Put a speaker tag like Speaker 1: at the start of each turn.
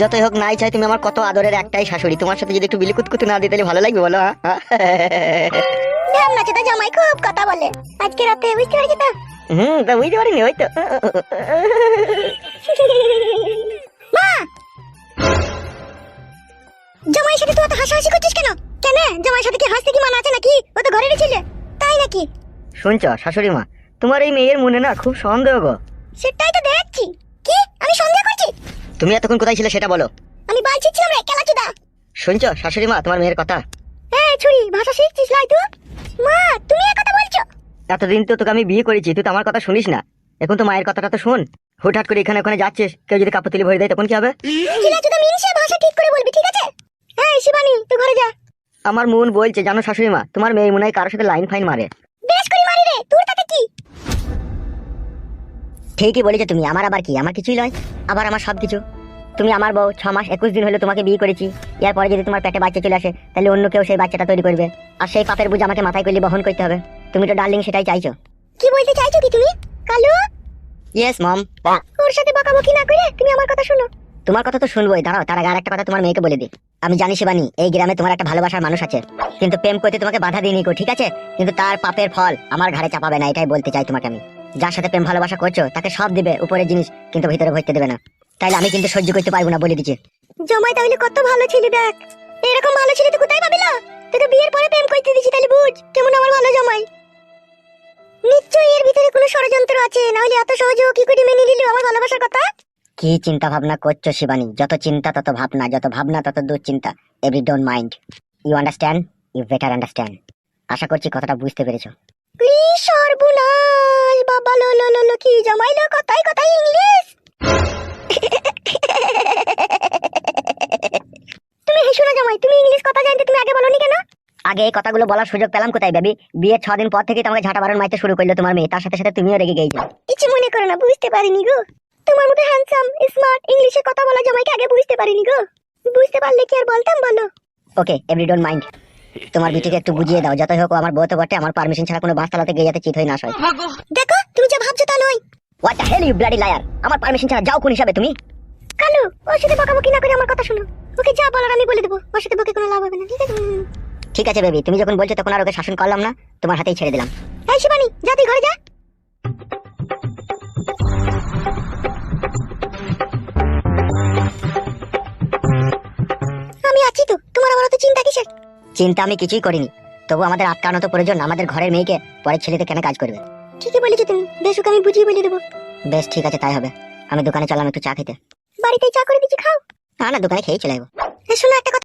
Speaker 1: যতই হোক নাই চাই তুমি আমার কত আদরের একটাই শাশুড়ি। তোমার সাথে যদি একটু বিলিকুতকুতু না দিতে তাহলে ভালো লাগবে বলো হ্যাঁ?
Speaker 2: ঢ্যামনা জামাই খুব কথা বলে। আজকে রাতে বুঝতে পারছি তো?
Speaker 1: হুম তা বুঝতে পারিনি ওই তো।
Speaker 2: মা! জামাইয়ের সাথে তুই এত হাসাহাসি করছিস কেন? কেন? জামাইয়ের সাথে কি হাসতে কি মানা আছে নাকি? ও তো ঘরে ছিল। তাই নাকি?
Speaker 1: শুনছ শাশুড়ি মা তোমার এই মেয়ের মনে না খুব সন্দেহ গো।
Speaker 2: সেটাই তো দেখছি। কি? আমি সন্দেহ
Speaker 1: তুমি এতক্ষণ কোথায় ছিলে সেটা বলো।
Speaker 2: আমি বালছি ছিলাম রে কেলা চুদা
Speaker 1: শুনছ? শাশুড়ি মা তোমার মেয়ের কথা।
Speaker 2: হ্যাঁ ছুরি ভাষা শিখছিস লাই তুই মা তুমি এই কথা বলছো?
Speaker 1: এতদিন তো তোকে আমি বিয়ে করেছি তুই তো আমার কথা শুনিস না। এখন তো মায়ের কথাটা তো শোন। হুটহাট করে এখানে ওখানে যাচ্ছিস কেউ যদি কাপড় তুলি ভরে দেয় তখন কি হবে?
Speaker 2: ভাষা ঠিক করে বলবি ঠিক আছে? হ্যাঁ শিবানী তুই ঘরে যা।
Speaker 1: আমার মন বলছে জানো শাশুড়ি মা তোমার মেয়ে মনে হয় কারোর সাথে লাইন ফাইন মারে।
Speaker 2: বেশ করে মারি রে তোর তাতে কি?
Speaker 1: ঠিকই বলেছ তুমি আমার আবার কি? আমার কিছুই নয় আবার আমার সব কিছু তুমি আমার বউ ছ মাস একুশ দিন হলো তোমাকে বিয়ে করেছি। এরপরে যদি তোমার পেটে বাচ্চা চলে আসে তাহলে অন্য কেউ সেই বাচ্চাটা তৈরি করবে। আর সেই পাপের বুঝ আমাকে মাথায় করলে বহন করতে হবে। তুমি তো ডার্লিং সেটাই চাইছো।
Speaker 2: কি বলতে চাইছো কি তুমি? কালু?
Speaker 1: ইয়েস মম
Speaker 2: ওর সাথে বকাবকি না করে তুমি আমার কথা শোনো।
Speaker 1: তোমার কথা তো শুনবোই দাঁড়াও তার আগে আরেকটা কথা তোমার মেয়েকে বলে দিই। আমি জানি শিবানী এই গ্রামে তোমার একটা ভালোবাসার মানুষ আছে। কিন্তু প্রেম করতে তোমাকে বাধা দিইনি গো ঠিক আছে? কিন্তু তার পাপের ফল আমার ঘাড়ে চাপাবে না এটাই বলতে চাই তোমাকে আমি। যার সাথে প্রেম ভালোবাসা করছ তাকে সব দিবে উপরের জিনিস কিন্তু ভিতরে ভরতে দেবে না। তাইলে আমি কিন্তু সহ্য করতে পারব না বলে দিচ্ছি।
Speaker 2: জমাই তাহলে কত ভালো ছিল দেখ। এরকম ভালো ছিল তুই কোথায় পাবিলা তোকে বিয়ের পরে প্রেম করতে দিছি তাহলে বুঝ কেমন আমার ভালো জামাই। নিশ্চয়ই এর ভিতরে কোনো ষড়যন্ত্র আছে নাহলে এত সহজে ও কি করে মেনে নিল আমার ভালোবাসার কথা?
Speaker 1: কি চিন্তা ভাবনা করছ শিবানী? যত চিন্তা তত ভাবনা যত ভাবনা তত দুশ্চিন্তা। Every don't mind. You understand you better understand. আশা করছি কথাটা বুঝতে পেরেছ।
Speaker 2: প্লিজ সর্বনাশ। লো লো লো কি জামাই লো কথাই কথাই ইংলিশ। তুমি হেসো না জামাই তুমি ইংলিশ কথা জানতে তুমি আগে বলনি কেন?
Speaker 1: আগে এই কথাগুলো বলার সুযোগ পেলাম কোথায় বেবি? বিয়ের ছ দিন পর থেকে তোমাকে ঝাঁটা বারণ মাইতে শুরু করল তোমার মেয়ে তার সাথে সাথে তুমিও রেগে গেছো
Speaker 2: কিছু মনে করো না বুঝতে পারিনি গো। তোমার মতো হ্যান্ডসাম স্মার্ট ইংলিশে কথা বলা জামাইকে আগে বুঝতে পারিনি গো। বুঝতে পারলে কি আর বলতাম বলো?
Speaker 1: ওকে এভরি ডোন্ট মাইন্ড তোমার বিটিকে একটু বুঝিয়ে দাও যতই হোক আমার বউ তো বটে আমার পারমিশন ছাড়া কোনো বাস চালাতে গিয়ে যাতে চিত হয়ে না হয়
Speaker 2: দেখো
Speaker 1: what the hell you bloody liar আমার পারমিশন ছাড়া যাও কোন হিসাবে তুমি?
Speaker 2: কালু ওর সাথে বকাবকি না করে আমার কথা শোনো। ওকে যা বলার আমি বলে দেবো। ওর সাথে বকে কোনো লাভ হবে না ঠিক আছে।
Speaker 1: ঠিক আছে বেবি তুমি যখন বলছো তখন আর ওকে শাসন করলাম না তোমার হাতেই ছেড়ে দিলাম।
Speaker 2: এই শিবানী যা তুই ঘরে যা। আমি আছি তো তোমার আমার অত চিন্তা কিসের?
Speaker 1: চিন্তা আমি কিছুই করিনি। তবু আমাদের আটকানো তো প্রয়োজন আমাদের ঘরের মেয়েকে পরের ছেলেতে কেন কাজ করবে?
Speaker 2: ঠিকই বলেছ তুমি। বেশ ওকে আমি বুঝিয়ে বলে দেবো।
Speaker 1: বেশ ঠিক আছে তাই হবে। আমি দোকানে চলাম একটু চা খেতে।
Speaker 2: বাড়িতেই চা করে দিচ্ছি খাও।
Speaker 1: না না দোকানে খেয়েই চলে যাব
Speaker 2: শোনো একটা কথা।